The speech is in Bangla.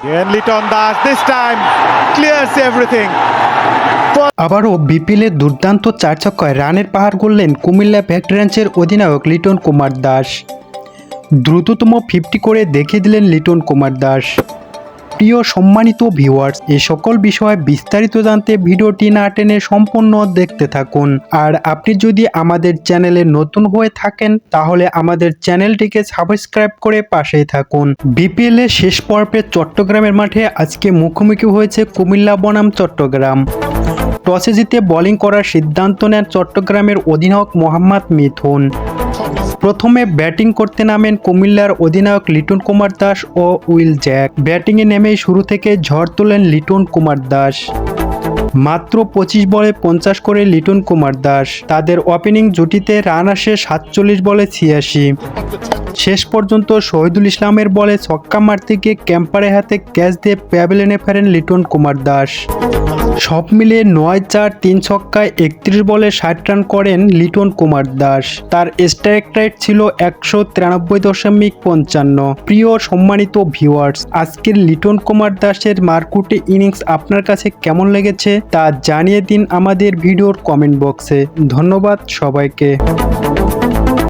Liton Das this time, clears everything. আবারও বিপিএলের দুর্দান্ত চার ছক্কায় রানের পাহাড় গড়লেন কুমিল্লা ভ্যাক্টরেন্সের অধিনায়ক লিটন কুমার দাস দ্রুততম ফিফটি করে দেখিয়ে দিলেন লিটন কুমার দাস প্রিয় সম্মানিত ভিউয়ার্স এ সকল বিষয়ে বিস্তারিত জানতে ভিডিওটি না টেনে সম্পূর্ণ দেখতে থাকুন। আর আপনি যদি আমাদের চ্যানেলে নতুন হয়ে থাকেন, তাহলে আমাদের চ্যানেলটিকে সাবস্ক্রাইব করে পাশেই থাকুন। বিপিএল এর শেষ পর্বে চট্টগ্রামের মাঠে আজকে মুখোমুখি হয়েছে কুমিল্লা বনাম চট্টগ্রাম। টসে জিতে বোলিং করার সিদ্ধান্ত নেন চট্টগ্রামের অধিনায়ক মোহাম্মদ মিথুন। প্রথমে ব্যাটিং করতে নামেন কুমিল্লার অধিনায়ক লিটন কুমার দাস ও উইল জ্যাক। ব্যাটিংয়ে নেমেই শুরু থেকে ঝড় তোলেন লিটন কুমার দাস। মাত্র পঁচিশ বলে পঞ্চাশ করে লিটন কুমার দাস। তাদের ওপেনিং জুটিতে রান আসে সাতচল্লিশ বলে ছিয়াশি। শেষ পর্যন্ত শহীদুল ইসলামের বলে ছক্কা মারতে গিয়ে ক্যাম্পারের হাতে ক্যাচ দিয়ে প্যাভিলিয়নে ফেরেন লিটন কুমার দাস। সব মিলিয়ে নয় চার, তিন ছক্কায় একত্রিশ বলে ষাট রান করেন লিটন কুমার দাস। তার স্ট্রাইক রেট ছিল একশো তিরানব্বই দশমিক পঞ্চান্ন। প্রিয় সম্মানিত ভিউয়ার্স, আজকের লিটন কুমার দাসের মারকুটে ইনিংস আপনার কাছে কেমন লেগেছে তা জানিয়ে দিন আমাদের ভিডিওর কমেন্ট বক্সে। ধন্যবাদ সবাইকে।